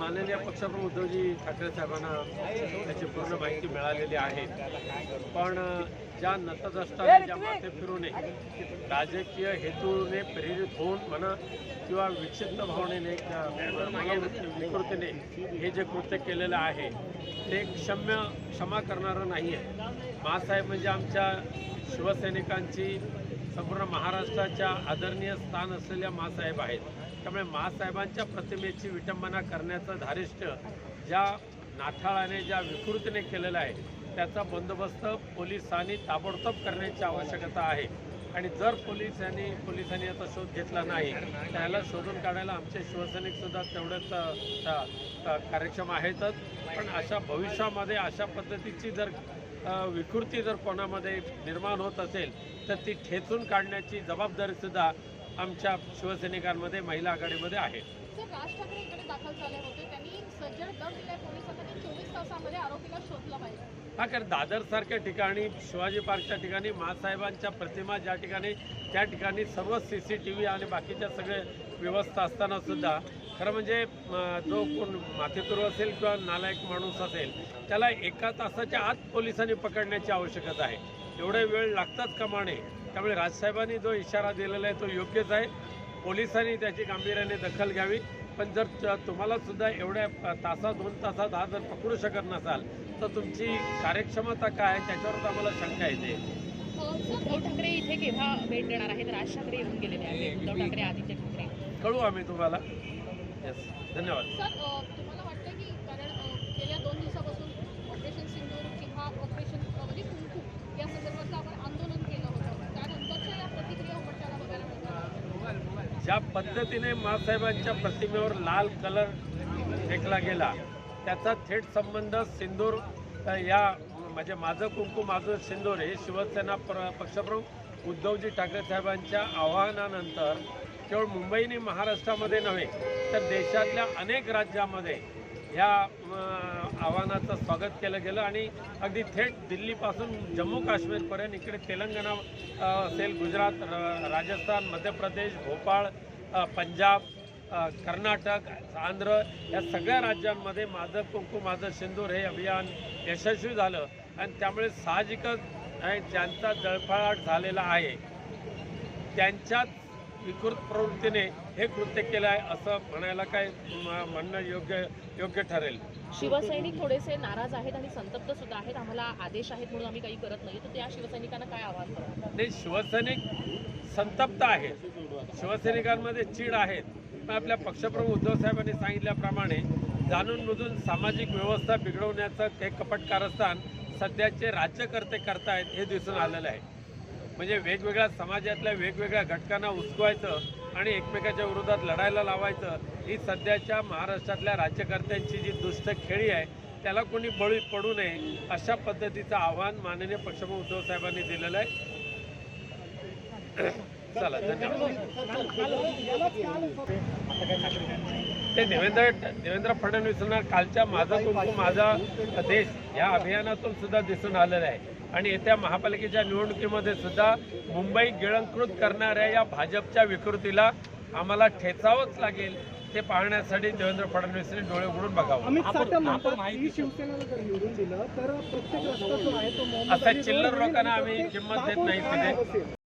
माननीय पक्षप्रमुख उद्धवजी ठाकरे साहेबांना त्याची पूर्ण माहिती मिळालेली आहे. पण ज्या नतद्रष्टाने ज्या माथे फिरू नये राजकीय हेतूने प्रेरित होऊन म्हणा किंवा विक्षिप्त भावनेने विकृतीने हे जे कृत्य केलेलं आहे ते क्षम्य क्षमा करणारं नाही आहे मासाहेब म्हणजे आमच्या शिवसैनिकांची संपूर्ण महाराष्ट्राच्या आदरणीय स्थान असलेल्या मासाहेब आहेत. त्यामुळे मासाहेबांच्या प्रतिमेची विटंबना करण्याचं धारिष्ट ज्या नाठाळाने ज्या विकृतीने केलेलं आहे त्याचा बंदोबस्त पोलिसांनी ताबडतोब करण्याची आवश्यकता आहे. आणि जर पोलिसांनी पोलिसांनी याचा शोध घेतला नाही त्याला शोधून काढायला आमचे शिवसैनिकसुद्धा तेवढंच कार्यक्षम आहेतच. पण अशा भविष्यामध्ये अशा पद्धतीची जर विकृती जर कोणामध्ये निर्माण होत असेल तर ती ठेचून काढण्याची जबाबदारी सुद्धा आमच्या शिवसैनिकांमध्ये महिला आघाडीमध्ये आहे. हा कारण दादरसारख्या ठिकाणी शिवाजी पार्कच्या ठिकाणी महासाहेबांच्या प्रतिमा ज्या ठिकाणी त्या ठिकाणी सर्व सी सी टी व्ही आणि बाकीच्या सगळे व्यवस्था असताना सुद्धा खरं म्हणजे जो कोण माथेतुरू असेल किंवा नालायक माणूस असेल त्याला एका तासाच्या आत पोलिसांनी पकडण्याची आवश्यकता आहे. एवढे वेळ लागतात कमाने त्यामुळे राजसाहेबांनी जो इशारा दिलेला आहे तो योग्यच आहे. पोलिसांनी त्याची गांभीर्याने दखल घ्यावी. पण जर तुम्हाला सुद्धा एवढ्या तासात दोन तासात हा जर पकडू शकत नसाल तर तुमची कार्यक्षमता काय आहे? त्याच्यावर आम्हाला शंका येते. अं, सर उद्धव ठाकरे इथे केव्हा भेट देणार आहेत? राज ठाकरे येऊन गेलेले आहेत. उद्धव ठाकरे आदित्य ठाकरे. कळू आम्ही तुम्हाला. येस धन्यवाद. सर तुम्हाला वाटतं की कारण गेल्या दोन दिवसापासून ऑपरेशन सिंदूर किंवा ऑपरेशन म्हणजे कुंकू या संदर्भातलं आपण आंदोलन केलं होतं. त्यानंतरच्या या प्रतिक्रिया उपचारा ज्या पद्धतीने मासाहेबांच्या प्रतिमेवर लाल कलर फेकला गेला त्याचा थेट संबंध सिंदूर या म्हणजे माझं कुंकू माझं सिंदूर हे शिवसेना प्र पक्षप्रमुख उद्धवजी ठाकरे साहेबांच्या आवाहनानंतर केवळ मुंबई आणि महाराष्ट्रामध्ये नव्हे तर देशातल्या अनेक राज्यामध्ये ह्या आव्हानाचं स्वागत केलं गेलं आणि अगदी थेट दिल्लीपासून जम्मू काश्मीरपर्यंत इकडे तेलंगणा असेल गुजरात र- राजस्थान मध्य प्रदेश भोपाळ पंजाब कर्नाटक आंध्र या सगळ्या राज्यांमध्ये माझं कुंकू माझं सिंदूर हे अभियान यशस्वी झालं आणि त्यामुळे साहजिकच ज्यांचा जळफळाट झालेला आहे त्यांच्यात विकृत प्रवृत्तीने हे कृत्य केलं आहे असं म्हणायला काय म्हणणं योग्य योग्य ठरेल? शिवसैनिक थोडेसे नाराज आहेत आणि संतप्त सुद्धा आहेत. आम्हाला आदेश आहेत म्हणून आम्ही काही करत नाही. तर त्या शिवसैनिकांना काय आवाहन करणार नाही शिवसैनिक संतप्त आहेत. शिवसैनिकांमध्ये चीड आहेत. पण आपल्या पक्षप्रमुख उद्धव साहेबांनी सांगितल्याप्रमाणे जाणून बुजून सामाजिक व्यवस्था बिघडवण्याचं हे कपट कारस्थान सध्याचे राज्यकर्ते करतायत हे दिसून आलेलं आहे. म्हणजे वेगवेगळ्या समाजातल्या वेगवेगळ्या घटकांना उचकवायचं आणि एकमेकाच्या विरोधात लढायला लावायचं ही सध्याच्या महाराष्ट्रातल्या राज्यकर्त्यांची जी दुष्ट खेळी आहे त्याला कोणी बळी पडू नये अशा पद्धतीचं आव्हान माननीय पक्षप्रमुख उद्धव साहेबांनी दिलेलं आहे. चला धन्यवाद. ते देवेंद्र देवेंद्र फडणवीसांना कालच्या माझा कुंकू माझा देश या अभियानातून सुद्धा दिसून आलेलं आहे. आणि येत्या महापालिकेच्या निवडणुकीमध्ये सुद्धा मुंबई गिळंकृत करणाऱ्या या भाजपच्या विकृतीला आम्हाला ठेचावंच लागेल ते पाहण्यासाठी देवेंद्र फडणवीसांनी डोळे उघडून बघावं. असा चिल्लर लोकांना आम्ही किंमत देत नाही तिथे?